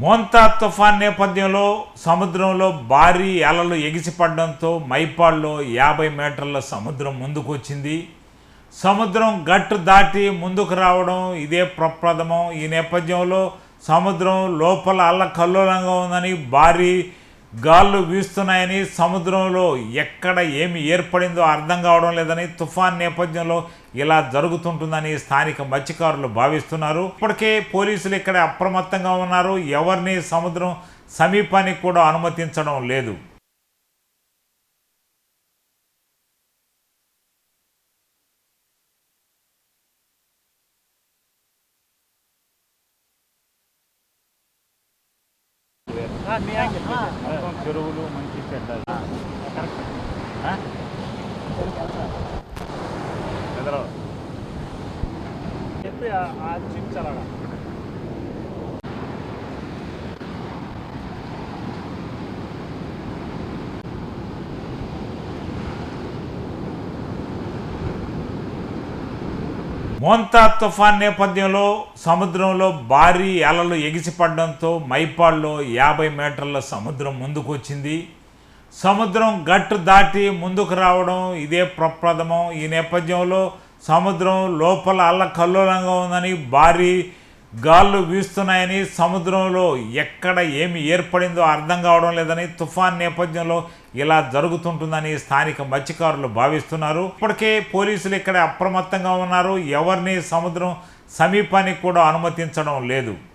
మోంతా తుఫాన్ నేపథ్యంలో సముద్రంలో భారీ అలలు ఎగిసిపడడంతో మైపాడ్లో యాభై మీటర్ల సముద్రం ముందుకొచ్చింది. సముద్రం గట్టు దాటి ముందుకు రావడం ఇదే ప్రప్రథమం. ఈ నేపథ్యంలో సముద్రం లోపల అల్ల కల్లోలంగా ఉందని భారీ గాళ్ళు వీస్తున్నాయని సముద్రంలో ఎక్కడ ఏమి ఏర్పడిందో అర్థం కావడం లేదని తుఫాన్ నేపథ్యంలో ఇలా జరుగుతుంటుందని స్థానిక మత్స్యకారులు భావిస్తున్నారు. ఇప్పటికే పోలీసులు ఇక్కడ అప్రమత్తంగా ఉన్నారు. ఎవరిని సముద్రం సమీపానికి కూడా అనుమతించడం లేదు. చెరువులు మంచి చెడ్డ చెప్పి ఆచించాలగా మోంతా తుఫాన్ నేపథ్యంలో సముద్రంలో భారీ అలలు ఎగిసిపడడంతో మైపాడ్లో యాభై మీటర్ల సముద్రం ముందుకు వచ్చింది సముద్రం గట్టు దాటి ముందుకు రావడం ఇదే ప్రప్రథమం. ఈ నేపథ్యంలో సముద్రం లోపల అల్లకల్లోలంగా ఉందని భారీ గాళ్ళు వీస్తున్నాయని సముద్రంలో ఎక్కడ ఏమి ఏర్పడిందో అర్థం కావడం లేదని తుఫాన్ నేపథ్యంలో ఇలా జరుగుతుంటుందని స్థానిక మత్స్యకారులు భావిస్తున్నారు. ఇప్పటికే పోలీసులు ఇక్కడ అప్రమత్తంగా ఉన్నారు. ఎవరిని సముద్రం సమీపానికి కూడా అనుమతించడం లేదు.